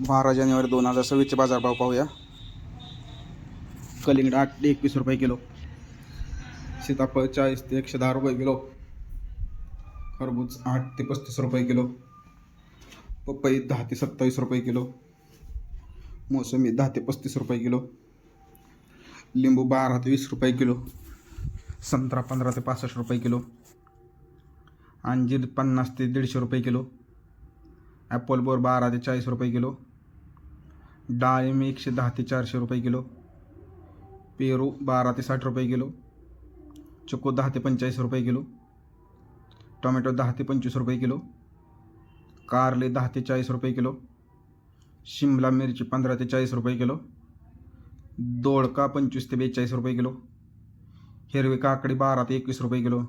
बारा जानेवारी दोन हजार सव्वीसचे बाजारभाव पाहूया. कलिंगड आठ ते एकवीस रुपये किलो. सीताफळ चाळीस ते एकशे दहा रुपये किलो. खरबूज आठ ते पस्तीस रुपये किलो. पपई दहा ते सत्तावीस रुपये किलो. मोसंबी दहा ते पस्तीस रुपये किलो. लिंबू बारा ते वीस रुपये किलो. संत्रा पंधरा ते पासष्ट रुपये किलो. अंजीर पन्नास ते दीडशे रुपये किलो. ॲपल बोर बारा ते चाळीस रुपये किलो डाळिंब एकशे दहा ते चारशे रुपये किलो पेरू बारा ते साठ रुपये किलो चिकू दहा ते रुपये किलो टोमॅटो दहा ते पंचवीस रुपये किलो कारले दहा ते रुपये किलो शिमला मिरची पंधरा ते चाळीस रुपये किलो दोडका पंचवीस ते बेचाळीस रुपये किलो हिरवी काकडी बारा ते एकवीस रुपये किलो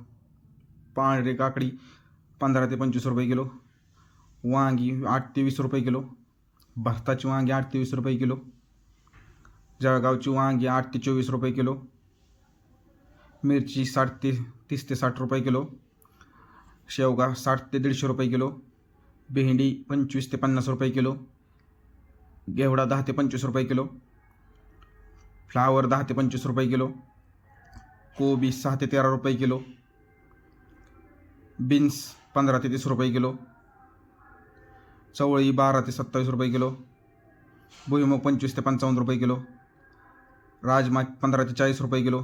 पांढरी काकडी पंधरा ते पंचवीस रुपये किलो वांगी आठ ते वीस रुपये किलो भारताची वांगी आठ ते वीस रुपये किलो जळगावची वांगी आठ ते चोवीस रुपये किलो मिरची साठ ते तीस ते साठ रुपये किलो शेवगा साठ ते दीडशे रुपये किलो भेंडी पंचवीस ते पन्नास रुपये किलो घेवडा दहा ते पंचवीस रुपये किलो फ्लावर दहा ते पंचवीस रुपये किलो कोबी सहा ते तेरा रुपये किलो बीन्स पंधरा ते तीस रुपये किलो चवळी बारा ते सत्तावीस रुपये किलो, भुईमुग पंचवीस ते पंचावन्न रुपये किलो राजमा पंधरा ते रुपये किलो,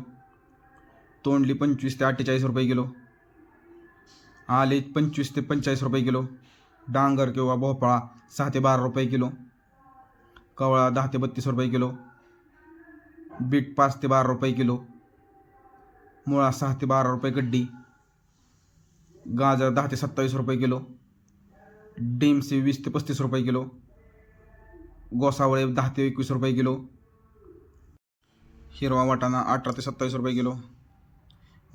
तोंडली पंचवीस ते अठ्ठेचाळीस रुपये किलो आले पंचवीस ते पंचेचाळीस रुपये किलो, डांगर किंवा भोपळा सहा ते बारा रुपये किलो, कवळा दहा ते बत्तीस रुपये किलो, बीट पाच ते बारा रुपये किलो, मुळा सहा ते बारा रुपये गड्डी, गाजर दहा ते सत्तावीस रुपये किलो डीमसी वीस ते पस्तीस रुपये किलो. गोसावळे दहा ते एकवीस रुपये किलो. हिरवा वाटाणा अठरा ते सत्तावीस रुपये किलो.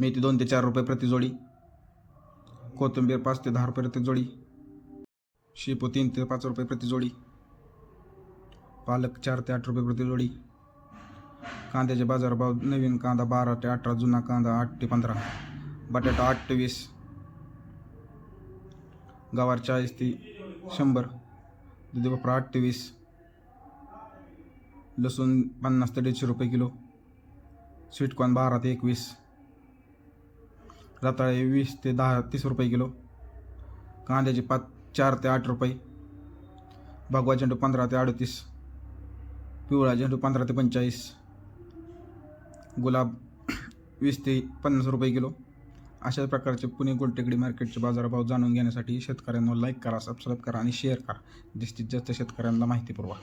मेथी दोन ते चार रुपये प्रति जोडी. कोथिंबीर पाच ते दहा रुपये प्रति जोडी. शेपू तीन ते पाच रुपये प्रति जोडी. पालक चार ते आठ रुपये प्रतिजोडी कांद्याचे बाजारभाव नवीन कांदा बारा ते अठरा जुना कांदा आठ ते पंधरा. बटाटा आठ ते वीस. गवार चाळीस ते शंभर. दुधी भोपळा अठ्ठावीस. लसूण पन्नास ते दीडशे रुपये किलो. स्वीटकॉर्न बारा ते एकवीस. रताळे वीस ते दहा तीस रुपये किलो. कांद्याचे पाच चार ते आठ रुपये. भगवा झेंडू पंधरा ते अडतीस. पिवळा झेंडू पंधरा ते पंचेचाळीस गुलाब वीस ते पन्नास रुपये किलो. अशा प्रकारचे पुणे गोलटेकडी मार्केटचे बाजारभाव जाणून घेण्यासाठी शेतकऱ्यांना लाईक करा सबस्क्राईब करा आणि शेअर करा. जास्तीत जास्त शेतकऱ्यांना माहिती पुरवा.